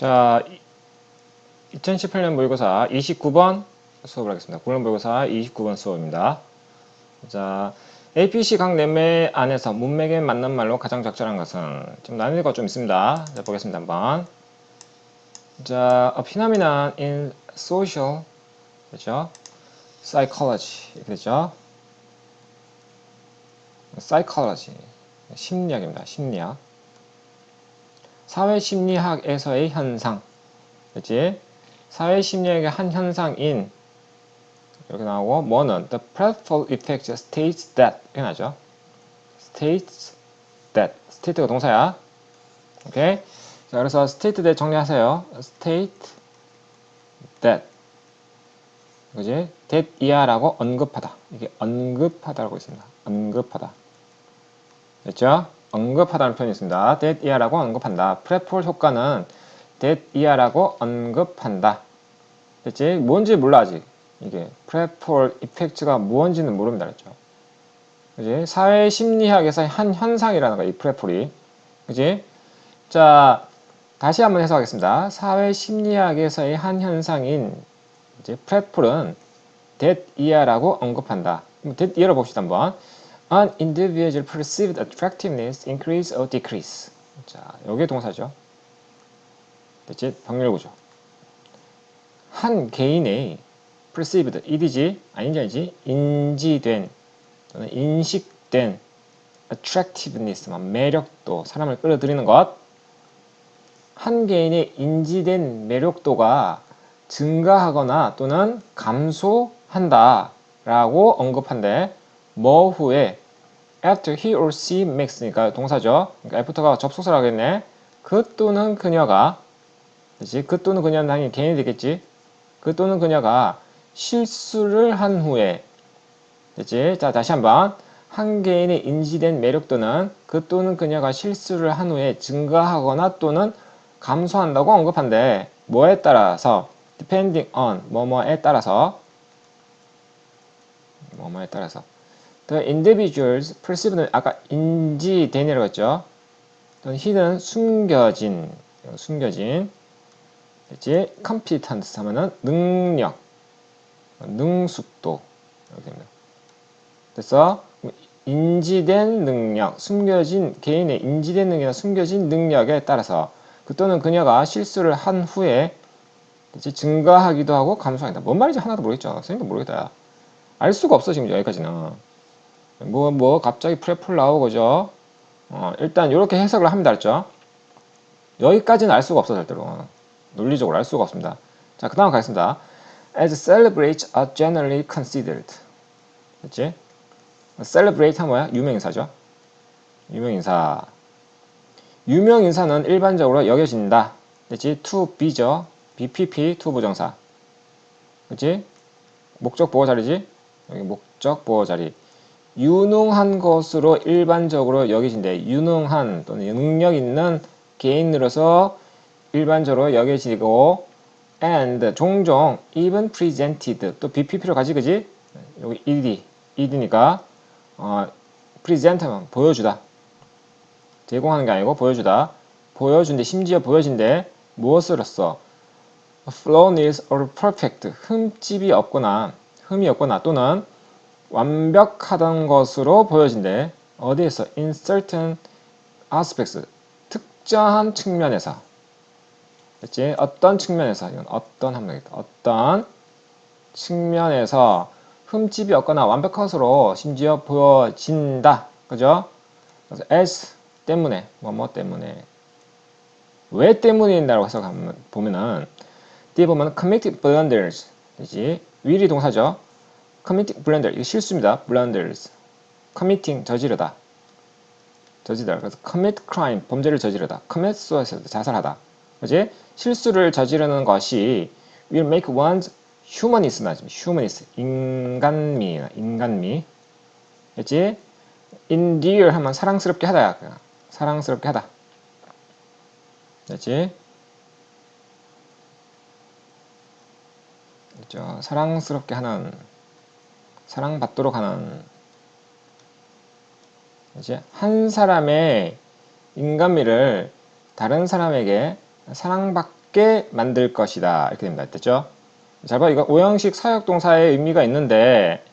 자, 2018년 모의고사 29번 수업을 하겠습니다. 고른 모의고사 29번 수업입니다. 자, APC 각 내매 안에서 문맥에 맞는 말로 가장 적절한 것은 좀 난이도가 좀 있습니다. 자, 보겠습니다. 한번. 자, a phenomenon in social 그죠? psychology 이렇게 되죠? psychology 심리학입니다. 심리학. 사회심리학에서의 현상. 그치? 사회심리학의 한 현상인 이렇게 나오고 뭐는 the platform effect states that 이렇게 나죠. states that state가 동사야. 오케이. 자, 그래서 state that 정리하세요. state that 그지? that 이하라고 언급하다. 이게 언급하다라고 있습니다. 언급하다. 됐죠? 언급하다는 표현이 있습니다. that 이하라고 언급한다. 프레폴 효과는 that 이하라고 언급한다. 됐지? 뭔지 몰라 아직. 이게 프레폴 이펙트가 무언지는 모릅니다. 그랬죠? 그지? 사회 심리학에서 한 현상이라는 거야. 이 프레폴이. 그지? 자, 다시 한번 해석하겠습니다. 사회 심리학에서의 한 현상인 이제 프레폴은 that 이하라고 언급한다. that 이하로 봅시다 한번. An individual perceived attractiveness increase or decrease. 자, 여기 동사죠. 됐지? 병렬구조. 한 개인의 perceived, 이디지, 아닌지 아니지, 인지된, 또는 인식된 attractiveness, 매력도, 사람을 끌어들이는 것. 한 개인의 인지된 매력도가 증가하거나 또는 감소한다 라고 언급한데 뭐 후에 after he or she makes니까 동사죠. 그러니까 after가 접속사를 하겠네. 그 또는 그녀가 그렇지? 그 또는 그녀는 당연히 개인이 되겠지. 그 또는 그녀가 실수를 한 후에 됐지? 자 다시 한번 한 개인의 인지된 매력도는 그 또는 그녀가 실수를 한 후에 증가하거나 또는 감소한다고 언급한데 뭐에 따라서 depending on 뭐뭐에 따라서 뭐뭐에 따라서 the individuals perceive는 아까 인지된이라고 했죠. 또는 hidden 숨겨진 숨겨진 됐지? competence 하면은 능력 능숙도 이렇게 됩니다. 됐어? 인지된 능력, 숨겨진 개인의 인지된 능력이나 숨겨진 능력에 따라서 그 또는 그녀가 실수를 한 후에 그치? 증가하기도 하고 감소하기도 뭔 말인지 하나도 모르겠죠. 선생님도 모르겠다. 알 수가 없어 지금 여기까지는. 뭐 뭐 갑자기 프레폴 나오고죠. 어, 일단 이렇게 해석을 합니다. 알죠? 여기까지는 알 수가 없어 절대로. 논리적으로 알 수가 없습니다. 자, 그 다음 가겠습니다. As celebrates are generally considered. 그치? celebrate 하면 뭐야? 유명인사죠. 유명인사. 유명인사는 일반적으로 여겨진다. 그치? to be죠. BPP, to 부정사. 그치? 목적 보호 자리지? 여기 목적 보호 자리. 유능한 것으로 일반적으로 여겨진대. 유능한 또는 능력 있는 개인으로서 일반적으로 여겨지고 and 종종 even presented 또 BPP로 가지 그지? 여기 ed ed니까 어, present하면 보여주다. 제공하는 게 아니고 보여주다. 보여준대. 심지어 보여진대. 무엇으로써 flawless or perfect. 흠집이 없거나 흠이 없거나 또는 완벽하던 것으로 보여진대 어디에서 in certain aspects 특정한 측면에서 그치? 어떤 측면에서 이건 어떤 함정이다. 어떤 측면에서 흠집이 없거나 완벽한 것으로 심지어 보여진다. 그죠? 그래서 as 때문에 뭐뭐 때문에 왜 때문인다라고 해석하면 보면은 뒤에 보면 commit blunders 그지? 위리 동사죠. Commit blunder 이거 실수입니다. blunders committing 저지르다. 저지르다. 그래서 commit crime 범죄를 저지르다. commit suicide 자살하다. 그지? 실수를 저지르는 것이 will make one's humanist 나지 humanist 인간미 인간미 그지? endear 하면 사랑스럽게 그냥. 사랑스럽게 하다 그지? 그죠? 사랑스럽게 하는 사랑받도록 하는 이제 한 사람의 인간미를 다른 사람에게 사랑받 사랑받게 만들 것이다. 이렇게 됩니다. 됐죠? 잘 봐. 이거 오형식 사역동사의 의미가 있는데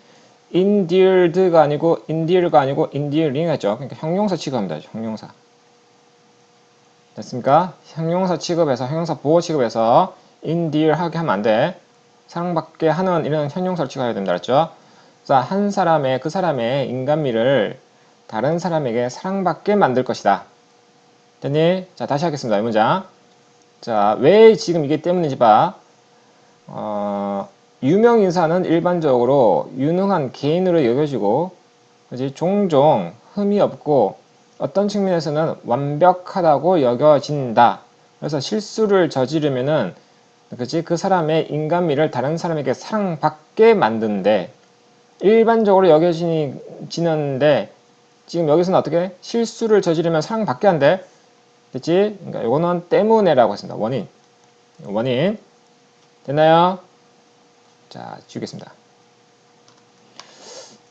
endeared가 아니고 endear가 아니고 endearing 했죠. 그러니까 형용사 취급합니다. 형용사. 됐습니까? 형용사 취급해서 형용사 보호 취급해서 endear 하게 하면 안 돼. 사랑받게 하는 이런 형용사를 취급해야 된다 그랬죠? 자, 한 사람의 그 사람의 인간미를 다른 사람에게 사랑받게 만들 것이다. 됐니? 자, 다시 하겠습니다. 이 문장. 자, 왜 지금 이게 때문인지 봐. 어, 유명 인사는 일반적으로 유능한 개인으로 여겨지고, 그지 종종 흠이 없고 어떤 측면에서는 완벽하다고 여겨진다. 그래서 실수를 저지르면은, 그지 그 사람의 인간미를 다른 사람에게 사랑받게 만드는데 일반적으로 여겨지는데 지금 여기서는 어떻게 실수를 저지르면 사랑받게 한대. 됐지? 그러니까 이거는 때문에라고 했습니다. 원인. 원인. 됐나요? 자, 지우겠습니다.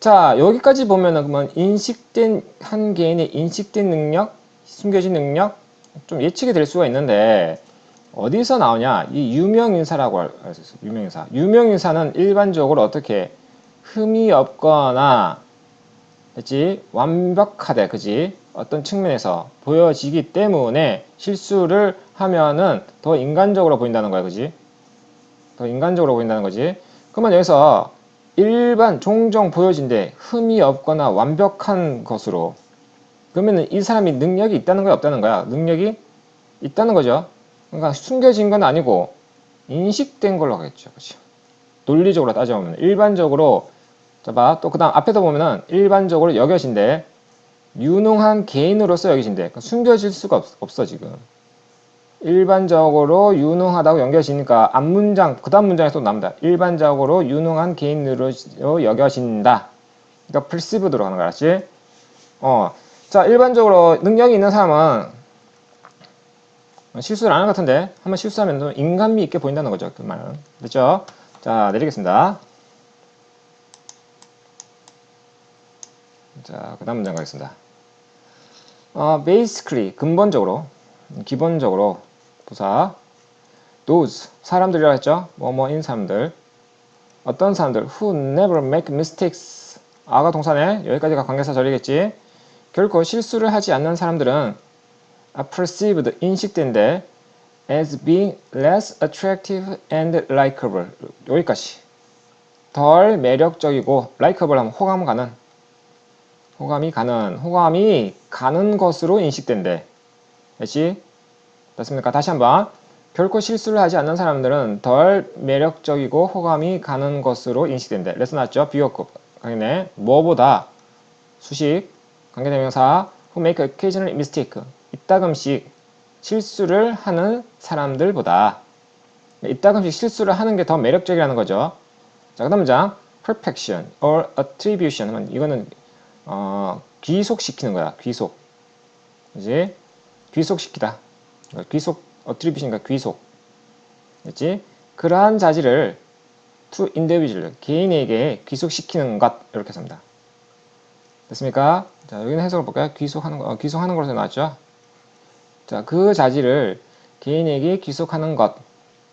자, 여기까지 보면은 그러면 인식된 한 개인의 인식된 능력, 숨겨진 능력 좀 예측이 될 수가 있는데 어디서 나오냐? 이 유명인사라고 할 수 있어요. 유명인사. 유명인사는 일반적으로 어떻게 흠이 없거나 그지? 완벽하대 그지? 어떤 측면에서 보여지기 때문에 실수를 하면은 더 인간적으로 보인다는 거야 그지? 더 인간적으로 보인다는 거지. 그러면 여기서 일반 종종 보여진데 흠이 없거나 완벽한 것으로. 그러면은 이 사람이 능력이 있다는 거야 없다는 거야? 능력이 있다는 거죠. 그러니까 숨겨진 건 아니고 인식된 걸로 하겠죠 그렇죠? 논리적으로 따져보면 일반적으로 자, 봐. 또 그 다음 앞에도 보면은 일반적으로 여겨진대. 유능한 개인으로서 여겨진대. 그러니까 숨겨질 수가 없, 없어, 지금. 일반적으로 유능하다고 연결지니까 앞 문장, 그 다음 문장에 또 나옵니다. 일반적으로 유능한 개인으로 여겨진다. 그러니까 perceived로 하는 거야, 알았지? 어. 자, 일반적으로 능력이 있는 사람은 실수를 안할것 같은데, 한번 실수하면 좀 인간미 있게 보인다는 거죠, 그 말은. 됐죠? 자, 내리겠습니다. 자, 그 다음 문장 가겠습니다. 어, basically, 근본적으로, 기본적으로, 부사, those, 사람들이라고 했죠? 뭐뭐인 사람들. 어떤 사람들, who never make mistakes. 아가 동사네. 여기까지가 관계사 절이겠지. 결코 실수를 하지 않는 사람들은 are perceived, 인식된데 as being less attractive and likable. 여기까지. 덜 매력적이고, likable 하면 호감 가는 호감이 가는, 호감이 가는 것으로 인식된대. 그렇지? 됐습니까? 다시 한번. 결코 실수를 하지 않는 사람들은 덜 매력적이고 호감이 가는 것으로 인식된대. 레슨 났죠? 비교급. 강의네. 뭐보다 수식, 관계대명사, who make occasional mistake. 이따금씩 실수를 하는 사람들보다 이따금씩 실수를 하는 게 더 매력적이라는 거죠. 자, 그 다음 문장. perfection or attribution 이거는 어, 귀속시키는 거야. 귀속. 그지? 귀속시키다. 귀속, 어트리뷰션과 귀속. 그지? 그러한 자질을 to individual, 개인에게 귀속시키는 것. 이렇게 씁니다. 됐습니까? 자, 여기는 해석을 볼까요? 귀속하는 거, 어, 귀속하는 거로 나왔죠? 자, 그 자질을 개인에게 귀속하는 것.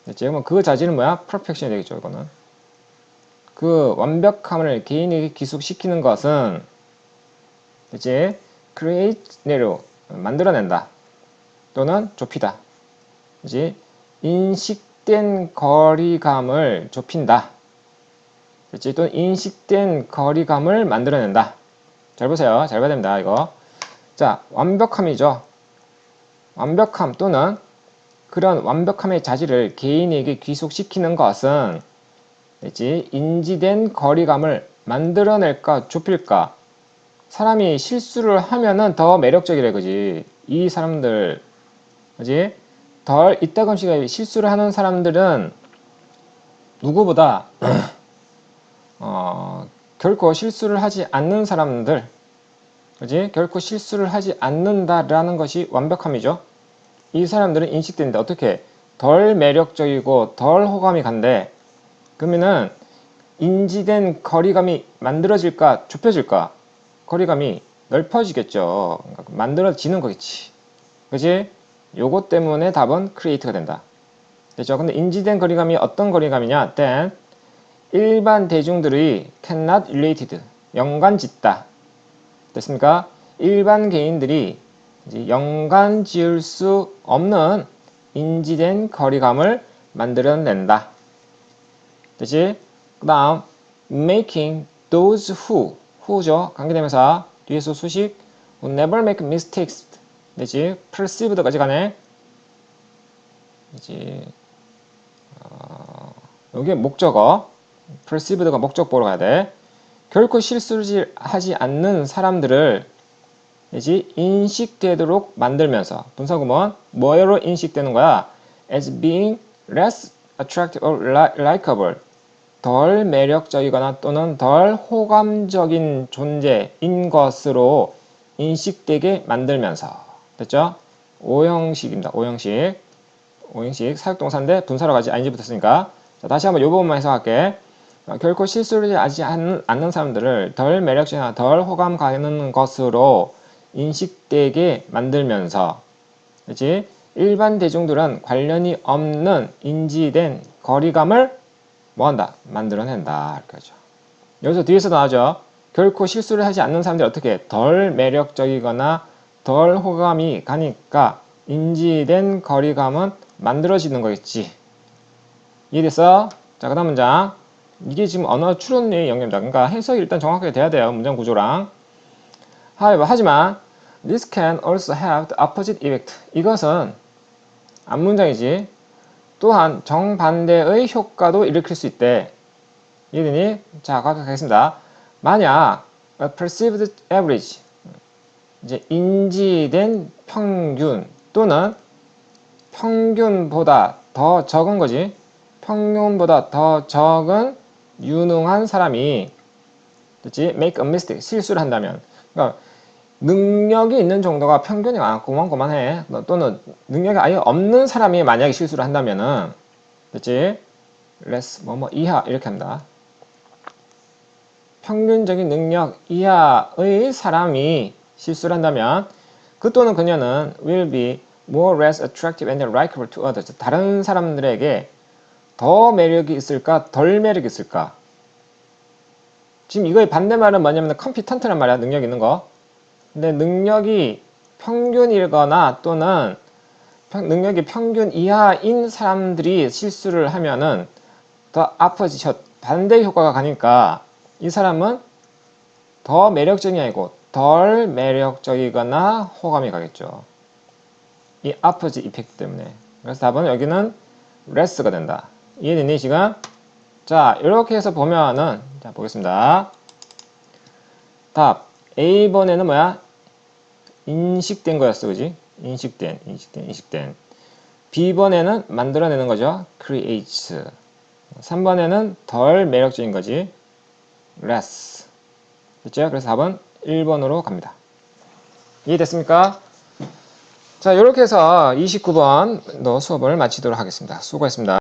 됐지? 그러면 그 자질은 뭐야? perfection이 되겠죠, 이거는. 그 완벽함을 개인에게 귀속시키는 것은 이제 create 내로 만들어낸다. 또는 좁히다. 이제 인식된 거리감을 좁힌다. 이제 또 인식된 거리감을 만들어낸다. 잘 보세요. 잘 봐야 됩니다 이거. 자 완벽함이죠. 완벽함 또는 그런 완벽함의 자질을 개인에게 귀속시키는 것은 이제 인지된 거리감을 만들어낼까 좁힐까 사람이 실수를 하면은 더 매력적이래 그지? 이 사람들 그지? 덜 이따금씩 실수를 하는 사람들은 누구보다 어, 결코 실수를 하지 않는 사람들 그지? 결코 실수를 하지 않는다라는 것이 완벽함이죠. 이 사람들은 인식되는데 어떻게? 덜 매력적이고 덜 호감이 간대. 그러면은 인지된 거리감이 만들어질까? 좁혀질까 거리감이 넓어지겠죠. 그러니까 만들어지는 거겠지. 그지? 요것 때문에 답은 크리에이트가 된다. 됐죠? 근데 인지된 거리감이 어떤 거리감이냐? then 일반 대중들이 cannot related 연관 짓다. 됐습니까? 일반 개인들이 연관 지을 수 없는 인지된 거리감을 만들어낸다. 됐지? 그 다음 making those who who죠 관계대명사 뒤에서 수식 who never make mistakes 되지 perceived까지 가네 이제 어, 여기 목적어 perceived가 목적보로 가야 돼 결코 실수를 하지 않는 사람들을 되지 인식되도록 만들면서 분사구문 뭐로 인식되는 거야 as being less attractive or li- likable 덜 매력적이거나 또는 덜 호감적인 존재인 것으로 인식되게 만들면서 됐죠? 오형식입니다. 오형식 오형식 사역동사인데 분사로 가지 ing 붙었으니까 자, 다시 한번 요 부분만 해석할게 어, 결코 실수를 하지 않는, 않는 사람들을 덜 매력적이나 덜 호감 가는 것으로 인식되게 만들면서 그렇지? 일반 대중들은 관련이 없는 인지된 거리감을 뭐한다? 만들어낸다. 하죠. 여기서 뒤에서 나오죠. 결코 실수를 하지 않는 사람들이 어떻게 덜 매력적이거나 덜 호감이 가니까 인지된 거리감은 만들어지는 거겠지. 이해됐어? 자, 그 다음 문장. 이게 지금 언어 추론의 영역입니다. 그러니까 해석이 일단 정확하게 돼야 돼요. 문장 구조랑. 하지만 this can also have the opposite effect. 이것은 앞문장이지. 또한 정반대의 효과도 일으킬 수 있대. 이해되니? 자, 가겠습니다. 만약 a perceived average 이제 인지된 평균 또는 평균보다 더 적은 거지. 평균보다 더 적은 유능한 사람이 그렇지? make a mistake 실수를 한다면 그러니까 능력이 있는 정도가 평균이 많고만 고만해 또는 능력이 아예 없는 사람이 만약에 실수를 한다면은 그렇지? less 뭐뭐 이하 이렇게 한다. 평균적인 능력 이하의 사람이 실수를 한다면 그 또는 그녀는 will be more less attractive and likable to others. 다른 사람들에게 더 매력이 있을까, 덜 매력이 있을까? 지금 이거의 반대말은 뭐냐면 컴피턴트란 말이야, 능력 있는 거. 근데 능력이 평균이거나 또는 평- 능력이 평균 이하인 사람들이 실수를 하면은 더 아퍼지셔 반대 효과가 가니까 이 사람은 더 매력적이 아니고 덜 매력적이거나 호감이 가겠죠. 이 아퍼지 이펙트 때문에. 그래서 답은 여기는 레스가 된다. 이해됐니 지금? 자 이렇게 해서 보면은 자 보겠습니다. 답 A번에는 뭐야? 인식된 거였어 그지? 인식된 인식된 인식된 B번에는 만들어내는 거죠. creates 3번에는 덜 매력적인 거지. less 됐죠? 그래서 답은 1번으로 갑니다. 이해됐습니까? 자 이렇게 해서 29번 너 수업을 마치도록 하겠습니다. 수고했습니다.